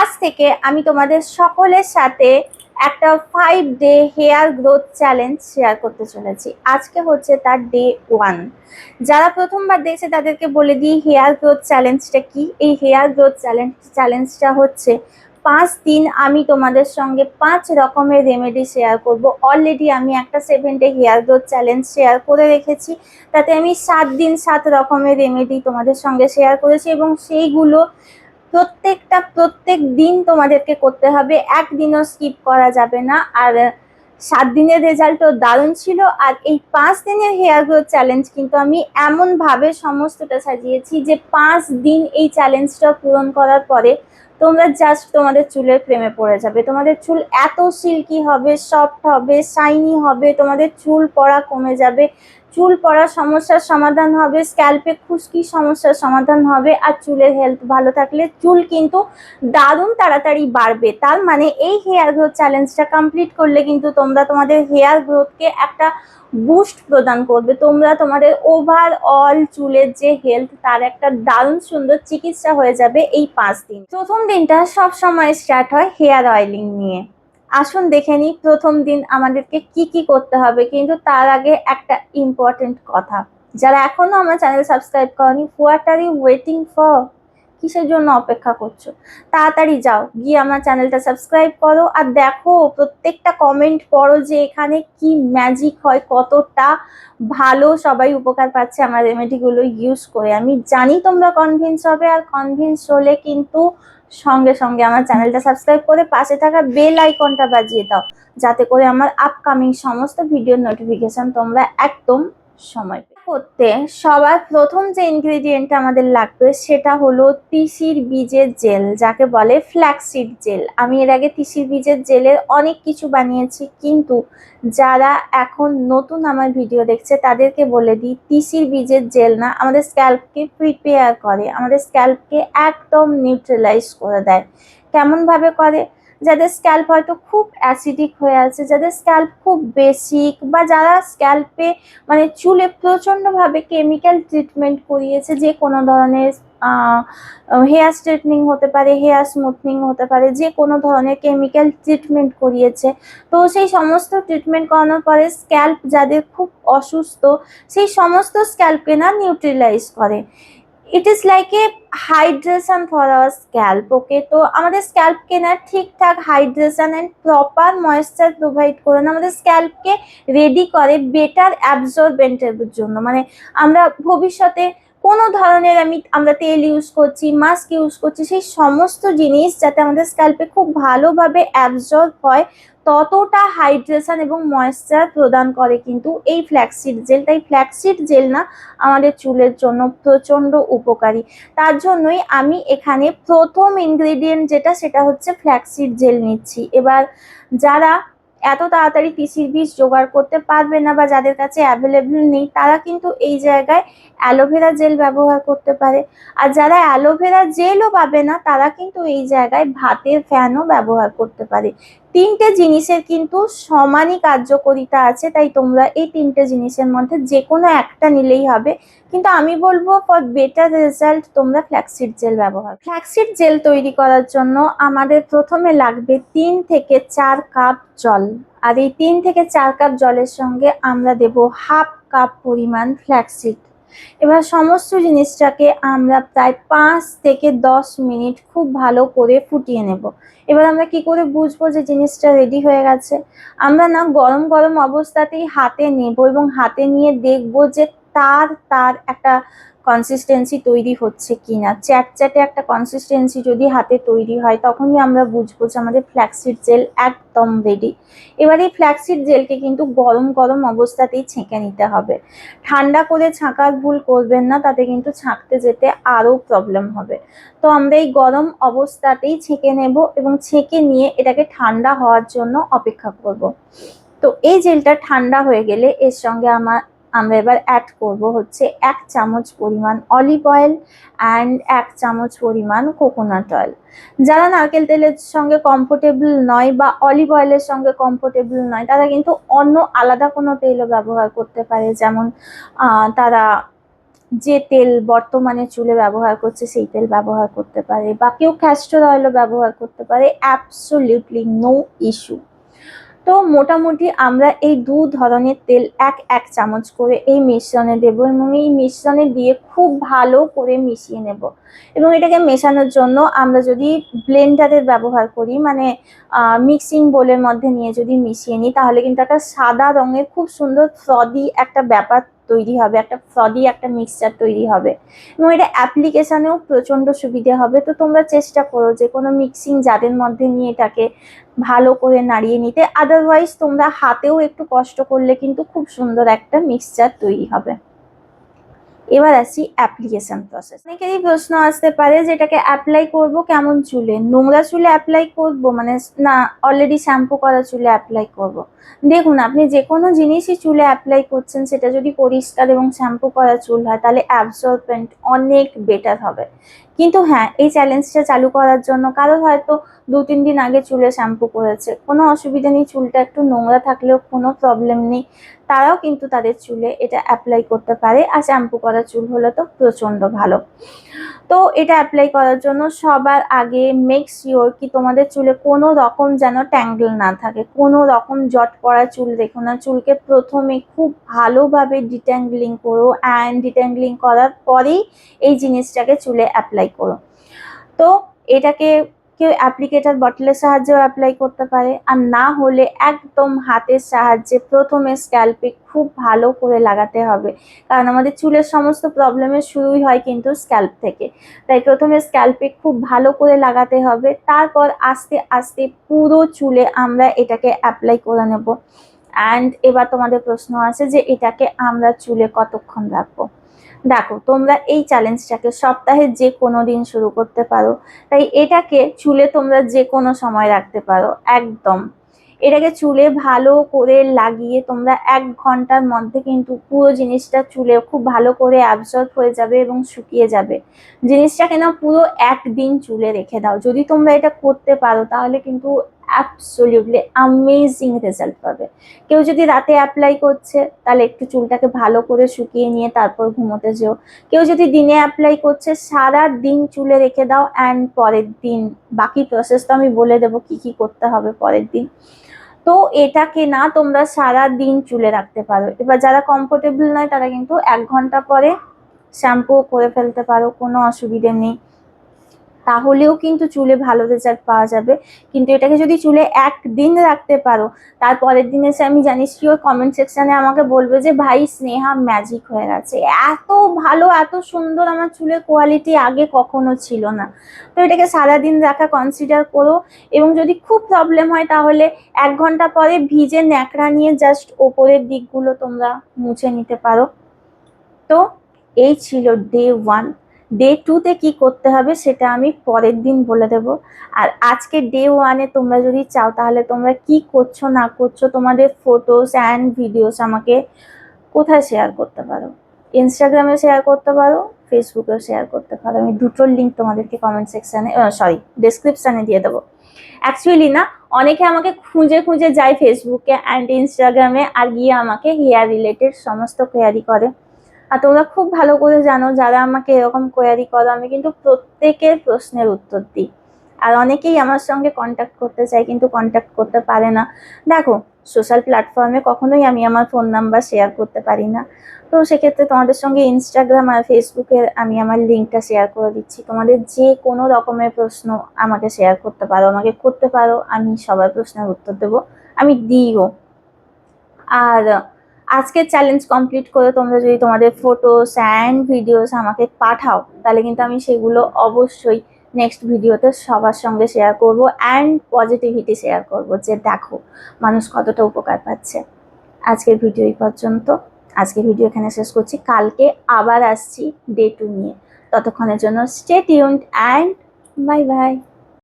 আজ থেকে আমি তোমাদের সকলের সাথে একটা five day hair growth challenge share করতে চলেছি। আজকে হচ্ছে তার ডে ওয়ান যারা প্রথমবার দেখছে, তাদেরকে বলে দিই হেয়ার গ্রোথ চ্যালেঞ্জটা কি? এই হেয়ার গ্রোথ চ্যালেঞ্জ চ্যালেঞ্জটা হচ্ছে পাঁচ দিন আমি তোমাদের সঙ্গে পাঁচ রকমের রেমেডি শেয়ার করব। অলরেডি আমি একটা seven day hair growth challenge share করে রেখেছি। তাতে আমি সাত দিন সাত রকমের রেমেডি তোমাদের সঙ্গে শেয়ার করেছি এবং সেইগুলো প্রত্যেকটা, প্রত্যেক দিন তোমাদেরকে করতে হবে। একদিনও স্কিপ করা যাবে না। আর সাত দিনের রেজাল্টও দারুণ ছিল। আর এই পাঁচ দিনের হেয়ার গ্রোথ চ্যালেঞ্জ কিন্তু আমি এমনভাবে সমস্তটা সাজিয়েছি যে পাঁচ দিন এই চ্যালেঞ্জটা পূরণ করার পরে তোমরা জাস্ট তোমাদের চুলের প্রেমে পড়ে যাবে। তোমাদের চুল এত সিল্কি হবে সফট হবে শাইনি হবে, তোমাদের চুল পড়া কমে যাবে। চুল পড়ার সমস্যার সমাধান হবে স্ক্যাল্পে খুশকি সমস্যার সমাধান হবে আর চুলের হেলথ ভালো থাকলে চুল কিন্তু দারুণ তাড়াতাড়ি বাড়বে। তার মানে এই হেয়ার গ্রোথ চ্যালেঞ্জটা কমপ্লিট করলে কিন্তু তোমরা তোমাদের হেয়ার গ্রোথকে একটা বুস্ট প্রদান করবে। তোমরা তোমাদের ওভারঅল চুলের যে হেলথ তার একটা দারুণ সুন্দর চিকিৎসা হয়ে যাবে এই পাঁচ দিন। প্রথম দিনটা সব সময় স্টার্ট হয় হেয়ার অয়েলিং নিয়ে। আসুন দেখে নিই প্রথম দিন আমাদেরকে কি কি করতে হবে, কিন্তু তার আগে একটা ইম্পর্টেন্ট কথা। যারা এখনও আমার চ্যানেল সাবস্ক্রাইব করনি what are you waiting for কিসের জন্য অপেক্ষা করছ? তাড়াতাড়ি যাও, গিয়ে আমার চ্যানেলটা সাবস্ক্রাইব করো আর দেখো প্রত্যেকটা কমেন্ট পড়ো যে এখানে কি ম্যাজিক হয়, কতটা ভালো সবাই উপকার পাচ্ছে আমার রেমেডিগুলো ইউজ করে। আমি জানি তোমরা কনভিন্স হবে আর কনভিন্স হলে কিন্তু সঙ্গে সঙ্গে আমার চ্যানেলটা সাবস্ক্রাইব করে পাশে থাকা বেল আইকনটা বাজিয়ে দাও, যাতে করে আমার আপকামিং সমস্ত ভিডিওর নোটিফিকেশন তোমরা একদম সময়। করতে সবার প্রথম যে ইনগ্রেডিয়েন্ট আমাদের লাগবে সেটা হলো তিসির বীজের জেল, যাকে বলে ফ্ল্যাক্সিড জেল। আমি এর আগে তিসির বীজের জেলের অনেক কিছু বানিয়েছি, কিন্তু যারা এখন নতুন আমার ভিডিও দেখছে, তাদেরকে বলে দিই, তিসির বীজের জেল না, আমাদের স্ক্যাল্পকে প্রিপেয়ার করে। আমাদের স্ক্যাল্পকে একদম নিউট্রালাইজ করে দেয়। কেমনভাবে করে? যাদের স্ক্যাল্প হয়তো খুব অ্যাসিডিক হয়ে আছে, যাদের স্ক্যাল্প খুব বেসিক বা যারা স্ক্যাল্পে মানে চুলে প্রচণ্ডভাবে কেমিক্যাল ট্রিটমেন্ট করিয়েছে, যে কোনো ধরনের হেয়ার স্ট্রেটনিং হতে পারে হেয়ার স্মুথনিং হতে পারে, যে কোনো ধরনের কেমিক্যাল ট্রিটমেন্ট করিয়েছে। তো সেই সমস্ত ট্রিটমেন্ট করানোর পরে স্ক্যাল্প যাদের খুব অসুস্থ, সেই সমস্ত স্ক্যাল্পকে না নিউট্রিলাইজ করে। It is like a hydration for our scalp okay তো আমাদের স্ক্যাল্পকে না ঠিকঠাক hydration and proper moisture provide করে না, আমাদের স্ক্যাল্পকে রেডি করে বেটার অ্যাবজর্বেন্টের জন্য। মানে আমরা ভবিষ্যতে কোনো ধরনের আমি, আমরা তেল ইউজ করছি মাস্ক ইউজ করছি, সেই সমস্ত জিনিস যাতে আমাদের স্ক্যাল্পে খুব ভালোভাবে অ্যাবজর্ব হয়, ততটা হাইড্রেশন এবং ময়েশ্চার প্রদান করে কিন্তু এই ফ্ল্যাক্সিড জেল তাই ফ্ল্যাক্সিড জেল না আমাদের চুলের জন্য প্রচণ্ড উপকারী। তার জন্যই আমি এখানে প্রথম ইনগ্রেডিয়েন্ট যেটা, সেটা হচ্ছে ফ্ল্যাক্সিড জেল নিচ্ছি। এবার যারা এত তাড়াতাড়ি তিসির বীজ জোগাড় করতে পারবে না বা যাদের কাছে অ্যাভেলেবেল নেই, তারা কিন্তু এই জায়গায় অ্যালোভেরা জেল ব্যবহার করতে পারে। আর যারা অ্যালোভেরা জেলও পাবে না, তারা কিন্তু এই জায়গায় ভাতের ফ্যানও ব্যবহার করতে পারে। তিনটে জিনিসের কিন্তু সমানই কার্যকরিতা আছে, তাই তোমরা এই তিনটে জিনিসের মধ্যে যে কোনো একটা নিলেই হবে। কিন্তু আমি বলব ফর বেটার রেজাল্ট তোমরা ফ্ল্যাক্সিড জেল ব্যবহার ফ্ল্যাক্সিড জেল তৈরি করার জন্য আমাদের প্রথমে লাগবে তিন থেকে চার কাপ জল। আর এই তিন থেকে চার কাপ জলের সঙ্গে আমরা দেব হাফ কাপ পরিমাণ ফ্ল্যাক্সিড এবার সমস্ত জিনিসটাকে আমরা প্রায় পাঁচ থেকে দশ মিনিট খুব ভালো করে ফুটিয়ে নেব। এবার আমরা কি করে বুঝব যে জিনিসটা রেডি হয়ে গেছে? আমরা না গরম গরম অবস্থাতেই হাতে নেব এবং হাতে নিয়ে দেখব যে তার তার একটা কনসিস্টেন্সি তৈরি হচ্ছে কি কিনা চ্যাটচ্যাটে একটা কনসিস্টেন্সি যদি হাতে তৈরি হয়, তখনই আমরা বুঝব যে আমাদের ফ্ল্যাক্সিড জেল একদম রেডি এবার এই ফ্ল্যাক্সিড জেলকে কিন্তু গরম গরম অবস্থাতেই ছেঁকে নিতে হবে। ঠান্ডা করে ছাঁকার ভুল করবেন না, তাতে কিন্তু ছাঁকতে যেতে আরও প্রবলেম হবে। তো আমরা এই গরম অবস্থাতেই ছেঁকে নেব এবং ছেঁকে নিয়ে এটাকে ঠান্ডা হওয়ার জন্য অপেক্ষা করব। তো এই জেলটা ঠান্ডা হয়ে গেলে এর সঙ্গে আমার আমরা এবার অ্যাড করব হচ্ছে এক চামচ পরিমাণ অলিভ অয়েল অ্যান্ড এক চামচ পরিমাণ কোকোনাট অয়েল যারা নারকেল তেলের সঙ্গে কমফোর্টেবল নয় বা অলিভ অয়েলের সঙ্গে কমফোর্টেবল নয়, তারা কিন্তু অন্য আলাদা কোনো তেলও ব্যবহার করতে পারে। যেমন তারা যে তেল বর্তমানে চুলে ব্যবহার করছে সেই তেল ব্যবহার করতে পারে বা কেউ ক্যাস্টর অয়েলও ব্যবহার করতে পারে। অ্যাবসোলিউটলি নো ইস্যু তো মোটামুটি আমরা এই দু ধরনের তেল এক এক চামচ করে এই মিশ্রণে দেব এবং এই মিশ্রণে দিয়ে খুব ভালো করে মিশিয়ে নেব। এবং এটাকে মেশানোর জন্য আমরা যদি ব্লেন্ডারের ব্যবহার করি মানে মিক্সিং বোলের মধ্যে নিয়ে যদি মিশিয়ে নিই, তাহলে কিন্তু একটা সাদা রঙের খুব সুন্দর ফ্রদি একটা ব্যাপার তৈরি হবে, একটা ফ্রডি একটা মিক্সচার তৈরি হবে এবং এটা অ্যাপ্লিকেশানেও প্রচণ্ড সুবিধে হবে। তো তোমরা চেষ্টা করো যে কোনো মিক্সিং যাদের মধ্যে নিয়ে এটাকে ভালো করে নাড়িয়ে নিতে। আদারওয়াইজ তোমরা হাতেও একটু কষ্ট করলে কিন্তু খুব সুন্দর একটা মিক্সচার তৈরি হবে। এবার আসি অ্যাপ্লিকেশন প্রসেস অনেকেরই প্রশ্ন আসতে পারে যে এটাকে অ্যাপ্লাই করব কেমন চুলে? নোংরা চুলে অ্যাপ্লাই করব? মানে না অলরেডি শ্যাম্পু করা চুলে অ্যাপ্লাই করব। দেখুন, আপনি যে কোনো জিনিসই চুলে অ্যাপ্লাই করছেন, সেটা যদি পরিষ্কার এবং শ্যাম্পু করা চুল হয়, তাহলে অ্যাবসর্বেন্ট অনেক বেটার হবে। কিন্তু হ্যাঁ এই চ্যালেঞ্জটা চালু করার জন্য কারও হয়তো দু, তিন দিন আগে চুলে শ্যাম্পু করেছে। কোনো অসুবিধা নেই, চুলটা একটু নোংরা থাকলেও কোনো প্রবলেম নেই। তারাও কিন্তু তাদের চুলে এটা অ্যাপ্লাই করতে পারে আর শ্যাম্পু করা চুল হলে তো প্রচণ্ড ভালো। তো এটা অ্যাপ্লাই করার জন্য সবার আগে মেক শিওর কি তোমাদের চুলে কোনো রকম যেন ট্যাঙ্গল না থাকে। কোনো রকম জট পড়া চুল রেখো না। চুলকে প্রথমে খুব ভালোভাবে ডিট্যাঙ্গলিং করো। অ্যান্ড ডিট্যাঙ্গলিং করার পরেই এই জিনিসটাকে চুলে অ্যাপ্লাই করো। তো এটাকে কেউ অ্যাপ্লিকেটার বটলের সাহায্যেও অ্যাপ্লাই করতে পারে। আর না হলে একদম হাতের সাহায্যে প্রথমে স্ক্যাল্পে খুব ভালো করে লাগাতে হবে। কারণ আমাদের চুলের সমস্ত প্রবলেমের শুরুই হয় কিন্তু স্ক্যাল্প থেকে। তাই প্রথমে স্ক্যাল্পে খুব ভালো করে লাগাতে হবে। তারপর আস্তে আস্তে পুরো চুলে আমরা এটাকে অ্যাপ্লাই করে নেব। অ্যান্ড এবার তোমাদের প্রশ্ন আছে যে এটাকে আমরা চুলে কতক্ষণ রাখব? দেখো, তোমরা এই চ্যালেঞ্জটাকে সপ্তাহে যে কোনো দিন শুরু করতে পারো। তাই এটাকে চুলে তোমরা যে কোনো সময় রাখতে পারো, একদম। এটাকে চুলে ভালো করে লাগিয়ে তোমরা এক ঘণ্টার মধ্যে কিন্তু পুরো জিনিসটা চুলে খুব ভালো করে অ্যাবজর্ব হয়ে যাবে এবং শুকিয়ে যাবে। জিনিসটাকে না পুরো একদিন চুলে রেখে দাও। যদি তোমরা এটা করতে পারো, তাহলে কিন্তু অ্যাবসোলিউটলি আমেজিং রেজাল্ট পাবে। কেউ যদি রাতে অ্যাপ্লাই করছে, তাহলে একটু চুলটাকে ভালো করে শুকিয়ে নিয়ে তারপর ঘুমোতে যেও। কেউ যদি দিনে অ্যাপ্লাই করছে সারা দিন চুলে রেখে দাও অ্যান্ড পরের দিন। বাকি প্রসেস তো আমি বলে দেবো কি কি করতে হবে পরের দিন। তো এটাকে না তোমরা সারা দিন চুলে রাখতে পারো। এবার যারা কমফোর্টেবল নয়, তারা কিন্তু এক ঘণ্টা পরে শ্যাম্পু করে ফেলতে পারো, কোনো অসুবিধে নেই। তাহলেও কিন্তু চুলে ভালো রেজাল্ট পাওয়া যাবে। কিন্তু এটাকে যদি চুলে একদিন রাখতে পারো তারপরের দিন এসে আমি জানি শিওর কমেন্ট সেকশানে আমাকে বলবে যে, ভাই, স্নেহা ম্যাজিক হয়ে গেছে। এত ভালো, এত সুন্দর আমার চুলের কোয়ালিটি আগে কখনো ছিল না। তো এটাকে সারাদিন রাখা কনসিডার করো। এবং যদি খুব প্রবলেম হয়, তাহলে এক ঘণ্টা পরে ভিজে ন্যাকড়া নিয়ে জাস্ট ওপরের দিকগুলো তোমরা মুছে নিতে পারো। তো এই ছিল ডে ওয়ান ডে টুতে কি করতে হবে সেটা আমি পরের দিন বলে দেব। আর আজকে ডে ওয়ানে তোমরা যদি চাও তাহলে তোমরা কি করছ না করছ তোমাদের ফটোস অ্যান্ড ভিডিওস আমাকে কোথায় শেয়ার করতে পারো? ইনস্টাগ্রামে শেয়ার করতে পারো ফেসবুকেও শেয়ার করতে পারো। আমি দুটোর লিঙ্ক তোমাদেরকে কমেন্ট সেকশানে সরি ডেসক্রিপশানে দিয়ে দেবো। অ্যাকচুয়ালি না, অনেকে আমাকে খুঁজে খুঁজে যায় ফেসবুকে অ্যান্ড ইনস্টাগ্রামে আর গিয়ে আমাকে হেয়ার রিলেটেড সমস্ত কোয়ারি করে। আর তোমরা খুব ভালো করে জানো যারা আমাকে এরকম কোয়ারি করো, আমি কিন্তু প্রত্যেকের প্রশ্নের উত্তর দিই। আর অনেকেই আমার সঙ্গে কন্ট্যাক্ট করতে চায়, কিন্তু কন্ট্যাক্ট করতে পারে না। দেখো সোশ্যাল প্ল্যাটফর্মে কখনোই আমি আমার ফোন নাম্বার শেয়ার করতে পারি না। তো সেক্ষেত্রে তোমাদের সঙ্গে ইনস্টাগ্রাম আর ফেসবুকের আমি আমার লিঙ্কটা শেয়ার করে দিচ্ছি। তোমাদের যে কোনো রকমের প্রশ্ন আমাকে শেয়ার করতে পারো, আমাকে করতে পারো, আমি সবার প্রশ্নের উত্তর দেবো, আমি দিইও। আর আজকের চ্যালেঞ্জ কমপ্লিট করে তোমরা যদি তোমাদের ফটোস অ্যান্ড ভিডিওস আমাকে পাঠাও, তাহলে কিন্তু আমি সেগুলো অবশ্যই নেক্সট ভিডিওতে সবার সঙ্গে শেয়ার করব অ্যান্ড পজিটিভিটি শেয়ার করব যে দেখো মানুষ কতটা উপকার পাচ্ছে। আজকের ভিডিও এই পর্যন্ত। আজকের ভিডিও এখানে শেষ করছি। কালকে আবার আসছি ডে টু নিয়ে। ততক্ষণের জন্য stay tuned and bye bye